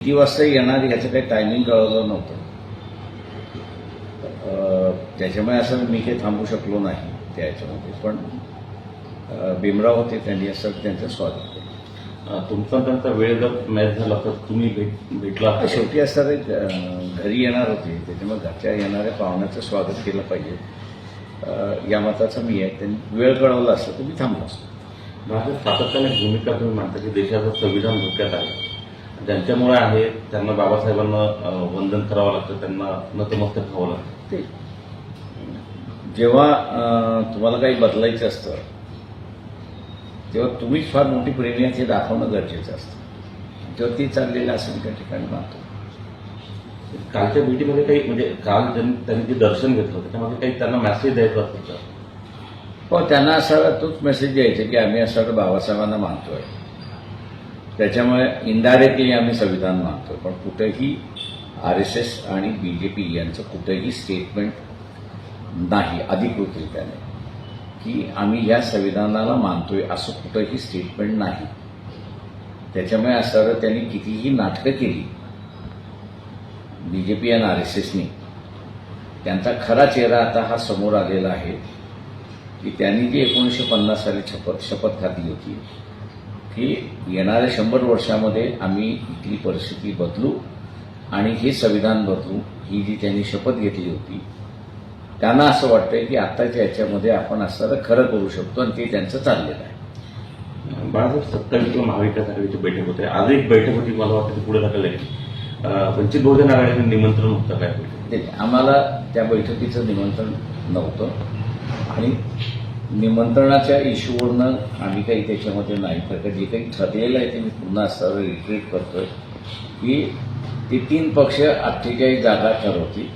किती वाजता येणार याचं काही टायमिंग कळवलं नव्हतं. त्याच्यामुळे असं मी काही थांबू शकलो नाही त्या ह्याच्यामध्ये पण भीमराव होते त्यांनी असं त्यांचं स्वागत केलं. तुमचा त्यांचा वेळ जर मॅच झाला तर तुम्ही भेट भेटला शेवटी असं एक, अं, घरी येणार होते. त्याच्यामुळे घरच्या येणाऱ्या पाहुण्याचं स्वागत केलं पाहिजे. या मताचा मी आहे. त्यांनी वेळ कळवला असतं तर मी थांबलो असतो. सातत्याने भूमिका तुम्ही मांडता की देशाचं संविधान धोक्यात आहे ज्यांच्यामुळे आहे त्यांना बाबासाहेबांना वंदन करावं लागतं त्यांना नतमस्तक व्हावं लागतं. ते. जेव्हा तुम्हाला काही बदलायचं असतं तेव्हा तुम्हीच फार मोठी प्रेमी आहे हे दाखवणं गरजेचं असतं. तेव्हा ती चाललेलं असेल त्या ठिकाणी मानतो कालच्या भेटीमध्ये काही म्हणजे काल ज्यांनी त्यांनी जे दर्शन घेतलं त्याच्यामध्ये काही त्यांना मेसेज द्यायचा असेल तर हो त्यांना असा तोच मेसेज द्यायचा की आम्ही असं बाबासाहेबांना मानतोय. त्याच्यामुळे इनडायरेक्टली आम्ही संविधान मागतो पण कुठेही आर एस एस आणि बी जे पी यांचं कुठेही स्टेटमेंट नाही अधिकृतरित्याने की आम्ही या संविधानाला मानतोय असं कुठंही स्टेटमेंट नाही. त्याच्यामुळे असं त्यांनी कितीही नाटकं केली बी जे पी आणि आर एस एसनी त्यांचा खरा चेहरा आता हा समोर आलेला आहे की त्यांनी जी एकोणीसशे पन्नास साली शपथ शपथ घातली होती की येणाऱ्या शंभर वर्षामध्ये आम्ही इथली परिस्थिती बदलू आणि हे संविधान बदलू ही जी त्यांनी शपथ घेतली होती त्यांना असं वाटतंय की आत्ताच्या याच्यामध्ये आपण असं खरं करू शकतो आणि ते त्यांचं चाललेलं आहे. बाळासाहेब सत्तावीसला महाविकास आघाडीची बैठक होते. आज एक बैठक होती मला वाटतं ती पुढे ढकलली. वंचित बहुजन आघाडीचं निमंत्रण होतं काय? आम्हाला त्या बैठकीचं निमंत्रण नव्हतं. आणि निमंत्रणाच्या इश्यूवरनं आम्ही काही त्याच्यामध्ये नाही. तर जे काही ठरलेलं आहे ते मी पुन्हा असं रिट्रीट करतोय की ते तीन पक्ष अठ्ठेचाळीस जागा ठरवतील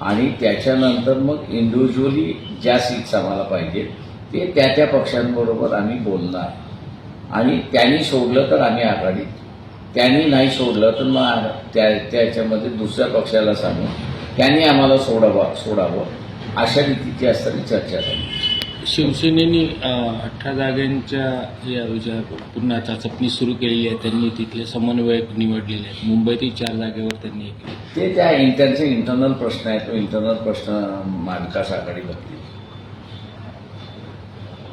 आणि त्याच्यानंतर मग इंडिव्हिज्युअली ज्या सीट्स आम्हाला पाहिजे ते त्या त्या पक्षांबरोबर आम्ही बोलणार. आणि त्यांनी सोडलं तर आम्ही आघाडीत त्यांनी नाही सोडलं तर मग आ- त्या त्याच्यामध्ये दुसऱ्या पक्षाला सांगू त्यांनी आम्हाला सोडावं सोडावं. अशा रीतीची असताना चर्चा झाली. शिवसेनेने अठरा जागांच्या या ज्या पुन्हा चाचपणी सुरू केलेली आहे. त्यांनी तिथले समन्वयक निवडलेले आहेत. मुंबईतही चार जागेवर त्यांनी हे केलं. ते त्या त्यांचे इंटरनल प्रश्न आहे तो इंटरनल प्रश्न महाविकास आघाडी बघतील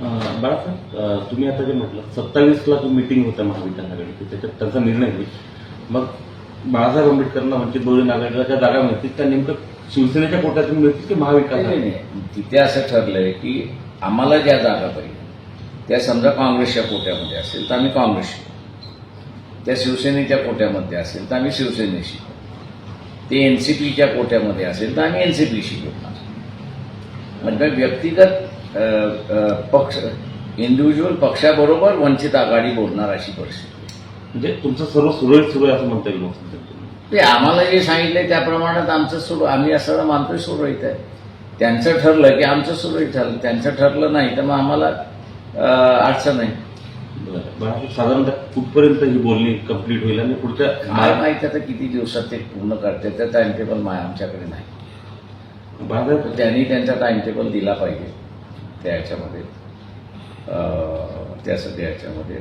अं, बाळासाहेब तुम्ही आता जे म्हटलं सत्तावीसला जो मिटिंग होता महाविकास आघाडीची त्याच्यात त्यांचा निर्णय होईल. मग बाळासाहेब आंबेडकरांना वंचित बहुजन आघाडीला ज्या जागा मिळतील त्या नेमकं शिवसेनेच्या कोट्यातून मिळतील की महाविकास. तिथे असं ठरलंय की आम्हाला ज्या जागा पाहिजे त्या समजा काँग्रेसच्या कोट्यामध्ये असेल तर आम्ही काँग्रेसशी त्या शिवसेनेच्या कोट्यामध्ये असेल तर आम्ही शिवसेनेशी ते एन सी पीच्या कोट्यामध्ये असेल तर आम्ही एन सी पीशी बोलणार म्हणजे व्यक्तिगत पक्ष इंडिव्हिज्युअल पक्षाबरोबर वंचित आघाडी बोलणार अशी परिस्थिती. म्हणजे तुमचं सर्व सुरळीत सुरू आहे असं म्हणता येईल. ते आम्हाला जे सांगितलंय त्या प्रमाणात आमचं सुरू आम्ही असं मानतोय सुरळीत आहे. त्यांचं ठरलं की आमचं सुरळीत ठरलं त्यांचं ठरलं नाही तर मग आम्हाला अडचण आहे बरं. साधारणतः कुठपर्यंत ही बोलणी कंप्लीट होईल आणि पुढच्या काय माहिती आता किती दिवसात ते पूर्ण करते त्या टाइम टेबल मा आमच्याकडे नाही. तर त्यांनी त्यांचा टाइम टेबल दिला पाहिजे त्या ह्याच्यामध्ये अं, त्या सध्या ह्याच्यामध्ये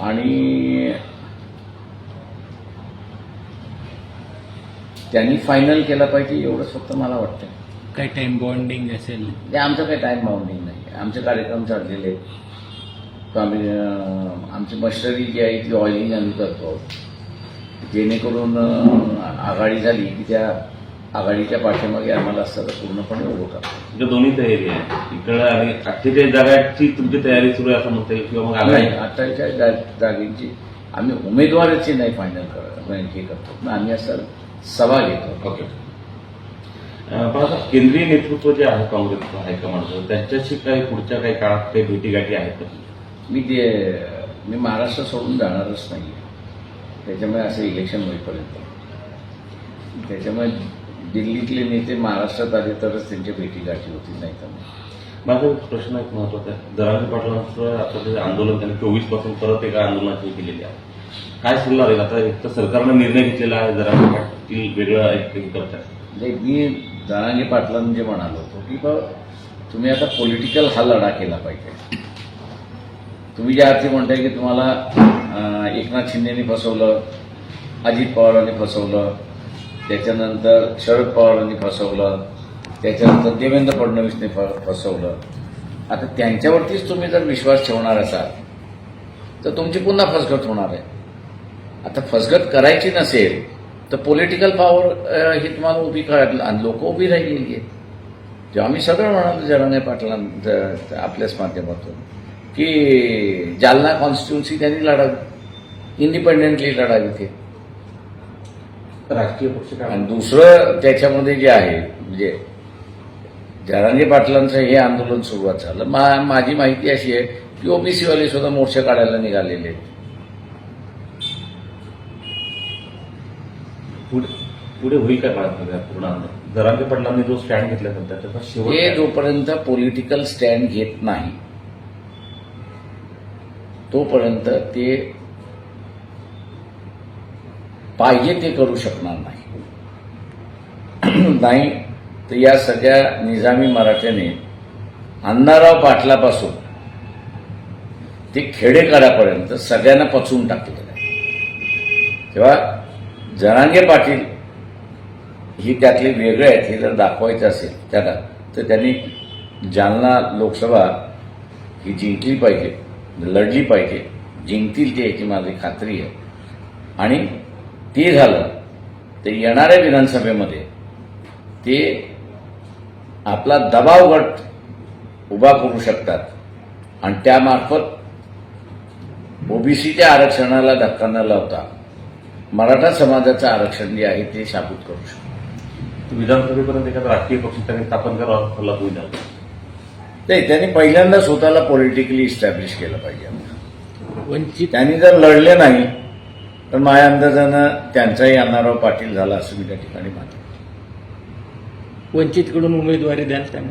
आणि त्यांनी फायनल केला पाहिजे एवढंच फक्त मला वाटतं. काही टाइम बॉन्डिंग असेल. ते आमचं काही टाईम बाउंडिंग नाही. आमचे कार्यक्रम चाललेले आहेत. तो आम्ही अं, आमची मशिनरी जी आहे ती ऑइलिंग आम्ही करतो जेणेकरून अं, आघाडी झाली की त्या आघाडीच्या पाठीमागे आम्हाला सगळं पूर्णपणे उभं करतो. म्हणजे दोन्ही तयारी आहे. इकडं आणि अठ्ठेचाळीस जागाची तुमची तयारी सुरू आहे असं म्हणता येईल किंवा मग नाही आताच्या जा जागेची आम्ही उमेदवाराची नाही फायनल करत हे करतो. पण आम्ही असं सभा घेतो ओके केंद्रीय नेतृत्व जे आहे काँग्रेसचं हायकमांडचं त्यांच्याशी काही पुढच्या काही काळात काही भेटीगाठी आहेत मी ते मी महाराष्ट्र सोडून जाणारच नाही त्याच्यामुळे असं इलेक्शन होईपर्यंत. त्याच्यामुळे दिल्लीतले नेते महाराष्ट्रात आले तरच त्यांच्या भेटीगाठी होती नाही तर. माझा एक प्रश्न एक महत्त्वाचा आहे. दरांगे पाटलांचं आता ते आंदोलन त्यांनी चोवीसपासून परत एका आंदोलनाची केलेली आहे. काय सल्ला राहील आता एक तर सरकारनं निर्णय घेतलेला आहे दरांगे पाटील वेगळं एक हे करतात. म्हणजे मी जरांगे पाटलांना जे म्हणालो होतो की बा तुम्ही आता पॉलिटिकल हा लढा केला पाहिजे. तुम्ही ज्या अर्थी म्हणताय की तुम्हाला अं, एकनाथ शिंदेनी फसवलं अजित पवारांनी फसवलं त्याच्यानंतर शरद पवारांनी फसवलं त्याच्यानंतर देवेंद्र फडणवीसने फ- फसवलं. आता त्यांच्यावरतीच तुम्ही जर विश्वास ठेवणार असाल तर तुमची पुन्हा फसगत होणार आहे. आता फसगत करायची नसेल तर पॉलिटिकल पॉवर ही तुम्हाला उभी आणि लोक उभी राहिलेली आहेत जेव्हा मी सगळं म्हणालो जरांगे पाटलां आपल्याच माध्यमातून की जालना कॉन्स्टिट्युन्सी त्यांनी लढावी इंडिपेंडेंटली लढावी ते. राजकीय पक्ष आणि दुसरं त्याच्यामध्ये जे आहे म्हणजे जरांगे पाटलांचं हे आंदोलन सुरुवात झालं. मा माझी माहिती अशी आहे की ओबीसीवाले सुद्धा मोर्चे काढायला निघालेले आहेत. पुढे पुढे होईल काय या पूर्ण जरांगे पाटलांनी जो स्टँड घेतला सध्या त्याचा शेवट हे? जोपर्यंत पॉलिटिकल स्टँड घेत नाही तोपर्यंत ते पाहिजे ते करू शकणार नाही. नाही तर या सगळ्या निजामी मराठ्याने अण्णाराव पाटलापासून ते खेडेकरापर्यंत सगळ्यांना पचवून टाकलेलं आहे. तेव्हा जणांगे पाटील ही त्यातले वेगळे आहेत हे जर दाखवायचं असेल त्याला तर त्यांनी जालना लोकसभा ही जिंकली पाहिजे लढली पाहिजे. जिंकतील ते याची माझी खात्री आहे. आणि ते झालं तर येणाऱ्या विधानसभेमध्ये ते आपला दबाव गट उभा करू शकतात. आणि त्यामार्फत ओबीसीच्या आरक्षणाला धक्का न लावता मराठा समाजाचं आरक्षण जे आहे ते शाबूत करू शकतात विधानसभेपर्यंत एखादा राजकीय पक्ष त्यांनी स्थापन करावा होईल नाही त्यांनी पहिल्यांदा स्वतःला पॉलिटिकली इस्टॅब्लिश केलं पाहिजे. वंचित त्यांनी जर लढले नाही तर माझ्या अंदाजानं त्यांचाही अण्णाराव पाटील झाला असं मी त्या ठिकाणी मानतो. वंचितकडून उमेदवारी द्याल त्यांना.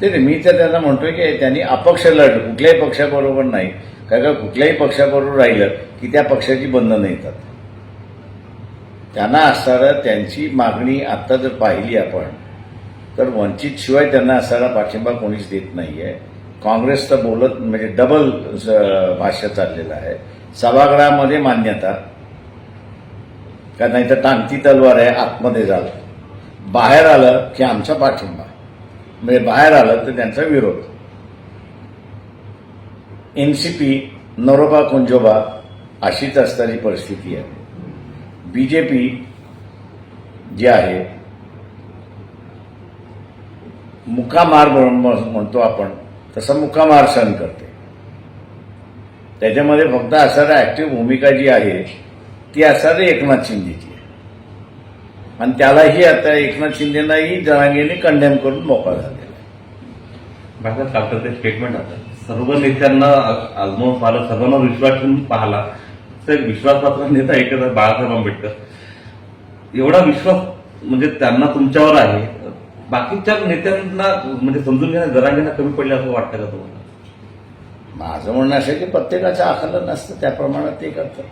ते नाही, मी तर त्यांना म्हणतोय की त्यांनी अपक्ष लढ कुठल्याही पक्षाबरोबर नाही. कारण का कुठल्याही पक्षाबरोबर राहिलं की त्या पक्षाची बंधनं येतात. त्यांना असणारं त्यांची मागणी आत्ता जर पाहिली आपण तर वंचित शिवाय त्यांना असणारा पाठिंबा कोणीच देत नाहीये. काँग्रेस तर बोलत म्हणजे डबल स- भाष्य चाललेलं आहे. सभागृहामध्ये मान्यता. का नाही तर टांगती तलवार आहे आतमध्ये झालं बाहेर आलं की आमचा पाठिंबा. म्हणजे बाहेर आलं तर त्यांचा विरोध. N C P Naroba Kunjoba अशीच असणारी परिस्थिती आहे. बीजेपी जे आहे मुकामार म्हणून म्हणतो आपण तसा मुकामार सहन करते. त्याच्यामध्ये फक्त असणारी ऍक्टिव्ह भूमिका जी आहे ती असणारी एकनाथ शिंदेची आहे. आणि त्यालाही आता एकनाथ शिंदेनाही जरांगेने कंडेम करून मोकळा झालेला आहे. भारतात ते स्टेटमेंट आता. सर्व नेत्यांना आ- आजमावून पाहिलं सर्वांना विश्वास ठेवून पाहिला. एक विश्वासपात्र नेता एकच बाळासाहेब आंबेडकर. एवढा विश्वास म्हणजे त्यांना तुमच्यावर आहे. बाकीच्या नेत्यांना म्हणजे समजून घेणं जरांगेना कमी पडले असं वाटतं का तुम्हाला? माझं म्हणणं असं की प्रत्येकाचं आकलन असतं त्याप्रमाणे ते करतं.